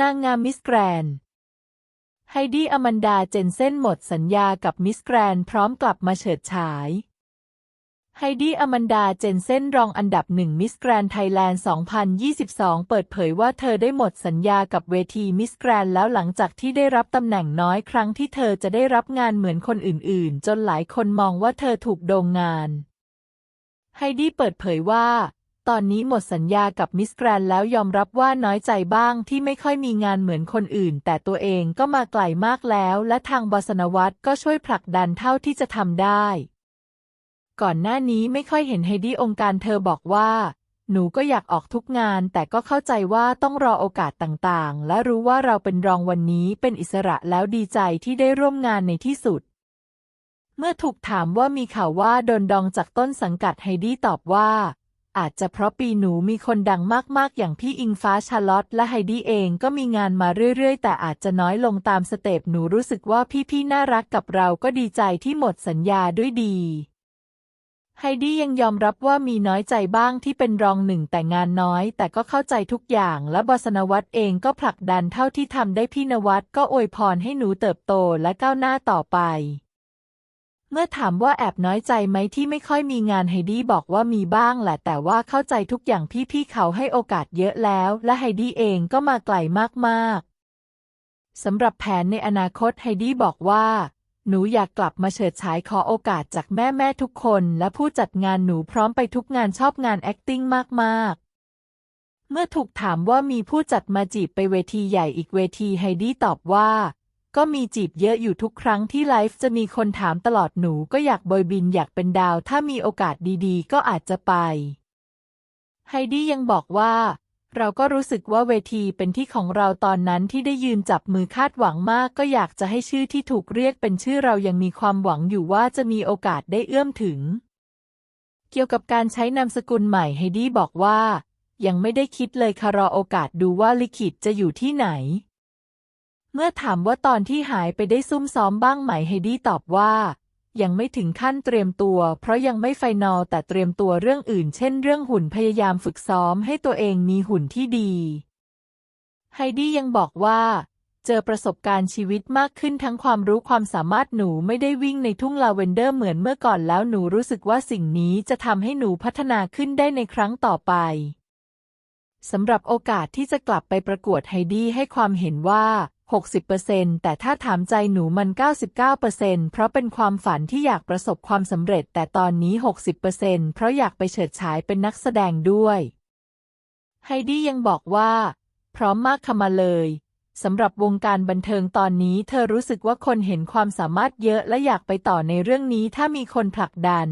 นางงามมิสแกรนไฮดี้อมันดาเจนเซนหมดสัญญากับมิสแกรนพร้อมกลับมาเฉิดฉาย ไฮดี้อมันดาเจนเซนรองอันดับหนึ่งมิสแกรนไทยแลนด์ 2022 เปิดเผยว่าเธอได้หมดสัญญากับเวทีมิสแกรนแล้วหลังจากที่ได้รับตำแหน่งน้อยครั้งที่เธอจะได้รับงานเหมือนคนอื่นๆ จนหลายคนมองว่าเธอถูกโดงงานไฮดี้เปิดเผยว่า ตอนนี้หมดสัญญากับมิสแกรนแล้วยอมรับว่าน้อยใจบ้างที่ไม่ค่อยมีงานเหมือนคนอื่น แต่ตัวเองก็มาไกลมากแล้ว และทางบสนวัตก็ช่วยผลักดันเท่าที่จะทำได้ ก่อนหน้านี้ไม่ค่อยเห็นไฮดี้องค์การเธอบอกว่า หนูก็อยากออกทุกงาน แต่ก็เข้าใจว่าต้องรอโอกาสต่างๆ และรู้ว่าเราเป็นรองวันนี้เป็นอิสระแล้วดีใจที่ได้ร่วมงานในที่สุด เมื่อถูกถามว่ามีข่าวว่าโดนดองจากต้นสังกัดไฮดี้ตอบว่า อาจจะเพราะปีหนูมีคนดังมากๆ อย่างพี่อิงฟ้าชาลอตและไฮดี้เองก็มีงานมาเรื่อยๆ แต่อาจจะน้อยลงตามสเต็ปหนูรู้สึกว่าพี่ๆ น่ารักกับเราก็ดีใจที่หมดสัญญาด้วยดีไฮดี้ยังยอมรับว่ามีน้อยใจบ้างที่เป็นรองหนึ่งแต่งานน้อย แต่ก็เข้าใจทุกอย่างและบอสนวัตเองก็ผลักดันเท่าที่ทำได้พี่นวัตก็อวยพรให้หนูเติบโตและก้าวหน้าต่อไป เมื่อถามว่าแอบน้อยใจไหมที่ไม่ค่อยมีงานไฮดี้บอกว่ามีบ้างแหละแต่ว่าเข้าใจทุกอย่างพี่ๆเขาให้โอกาสเยอะแล้ว และไฮดี้เองก็มาไกลมากๆสำหรับแผนในอนาคตไฮดี้บอกว่า หนูอยากกลับมาเฉิดฉายขอโอกาสจากแม่แม่ๆทุกคน และผู้จัดงานหนูพร้อมไปทุกงานชอบงาน acting มากๆเมื่อถูกถามว่ามีผู้จัดมาจีบไปเวทีใหญ่อีกเวทีไฮดี้ตอบว่า ก็มีจีบเยอะอยู่ทุกครั้งที่ไลฟ์จะมีคนถามตลอดหนูก็อยากบอยบินอยากเป็นดาว ถ้ามีโอกาสดีๆ ก็อาจจะไป ไฮดี้ยังบอกว่า เราก็รู้สึกว่าเวทีเป็นที่ของเราตอนนั้นที่ได้ยืนจับมือคาดหวังมาก ก็อยากจะให้ชื่อที่ถูกเรียกเป็นชื่อเรายังมีความหวังอยู่ว่าจะมีโอกาสได้เอื้อมถึง เกี่ยวกับการใช้นามสกุลใหม่ไฮดี้บอกว่า ยังไม่ได้คิดเลยค่ะรอโอกาสดูว่าลิขิตจะอยู่ที่ไหน เมื่อถามว่าตอนที่หายไปได้ซุ่มซ้อมบ้างไหมไฮดี้ตอบว่า ยังไม่ถึงขั้นเตรียมตัว เพราะยังไม่ไฟนอลแต่เตรียมตัวเรื่องอื่น เช่น เรื่องหุ่นพยายามฝึกซ้อมให้ตัวเองมีหุ่นที่ดีไฮดี้ยังบอกว่าเจอประสบการณ์ชีวิตมากขึ้นทั้งความรู้ความสามารถหนูไม่ได้วิ่งในทุ่งลาเวนเดอร์เหมือนเมื่อก่อนแล้วหนูรู้สึกว่าสิ่งนี้จะทำให้หนูพัฒนาขึ้นได้ในครั้งต่อไปสำหรับโอกาสที่จะกลับไปประกวดไฮดี้ให้ความเห็นว่า 60%แต่ถ้าถามใจหนูมัน 99%เพราะเป็นความฝันที่อยากประสบความสำเร็จ แต่ตอนนี้ 60%เพราะอยากไปเฉิดฉายเป็นนักแสดงด้วย ไฮดี้ยังบอกว่า พร้อมมากค่ะมาเลยสำหรับวงการบันเทิงตอนนี้ เธอรู้สึกว่าคนเห็นความสามารถเยอะและอยากไปต่อในเรื่องนี้ถ้ามีคนผลักดัน